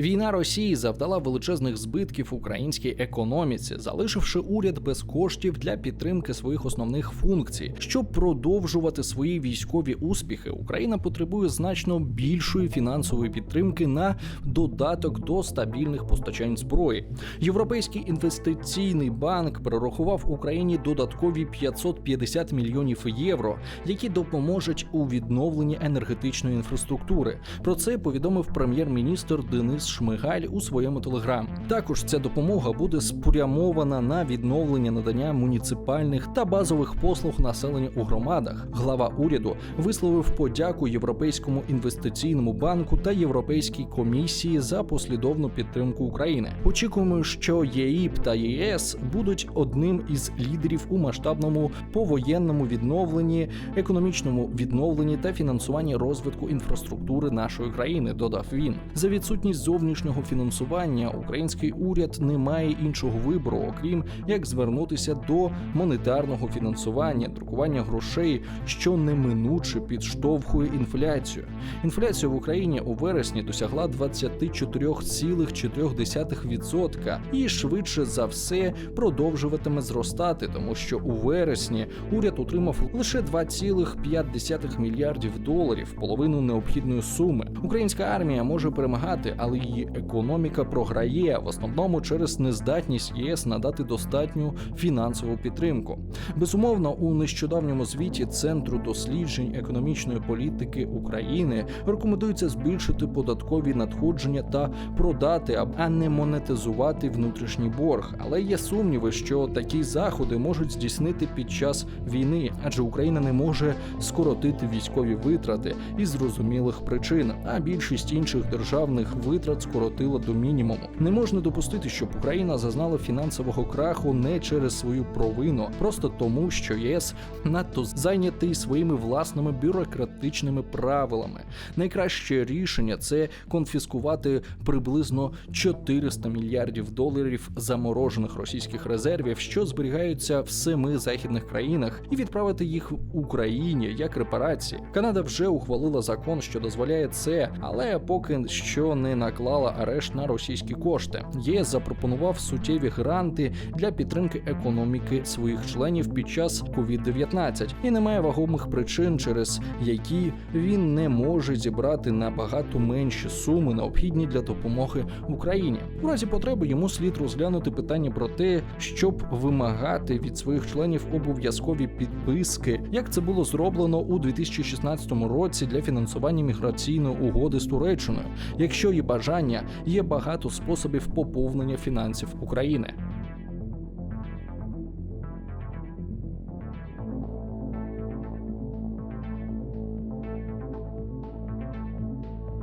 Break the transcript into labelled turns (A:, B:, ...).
A: Війна Росії завдала величезних збитків українській економіці, залишивши уряд без коштів для підтримки своїх основних функцій. Щоб продовжувати свої військові успіхи, Україна потребує значно більшої фінансової підтримки на додаток до стабільних постачань зброї. Європейський інвестиційний банк перерахував Україні додаткові 550 мільйонів євро, які допоможуть у відновленні енергетичної інфраструктури. Про це повідомив прем'єр-міністр Денис Шмигаль у своєму телеграм. Також ця допомога буде спрямована на відновлення надання муніципальних та базових послуг населенню у громадах. Глава уряду висловив подяку Європейському інвестиційному банку та Європейській комісії за послідовну підтримку України. Очікуємо, що ЄІП та ЄС будуть одним із лідерів у масштабному повоєнному відновленні, економічному відновленні та фінансуванні розвитку інфраструктури нашої країни. Додав він за відсутність зовнішнього фінансування. Український уряд не має іншого вибору, окрім як звернутися до монетарного фінансування, друкування грошей, що неминуче підштовхує інфляцію. Інфляція в Україні у вересні досягла 24,4% і швидше за все продовжуватиме зростати, тому що у вересні уряд отримав лише 2,5 мільярдів доларів, половину необхідної суми. Українська армія може перемагати, але її економіка програє в основному через нездатність ЄС надати достатню фінансову підтримку. Безумовно, у нещодавньому звіті Центру досліджень економічної політики України рекомендується збільшити податкові надходження та продати, а не монетизувати внутрішній борг. Але є сумніви, що такі заходи можуть здійснити під час війни, адже Україна не може скоротити військові витрати із зрозумілих причин, а більшість інших державних витрат скоротила до мінімуму. Не можна допустити, щоб Україна зазнала фінансового краху не через свою провину, просто тому, що ЄС надто зайнятий своїми власними бюрократичними правилами. Найкраще рішення це конфіскувати приблизно 400 мільярдів доларів заморожених російських резервів, що зберігаються в семи західних країнах, і відправити їх в Україні як репарації. Канада вже ухвалила закон, що дозволяє це, але поки що не наклала арешт на російські кошти. ЄС запропонував суттєві гранти для підтримки економіки своїх членів під час COVID-19 і немає вагомих причин, через які він не може зібрати набагато менші суми, необхідні для допомоги Україні. У разі потреби йому слід розглянути питання про те, щоб вимагати від своїх членів обов'язкові підписки, як це було зроблено у 2016 році для фінансування міграційної угоди з Туреччиною. Якщо є бажання, є багато способів поповнення фінансів України.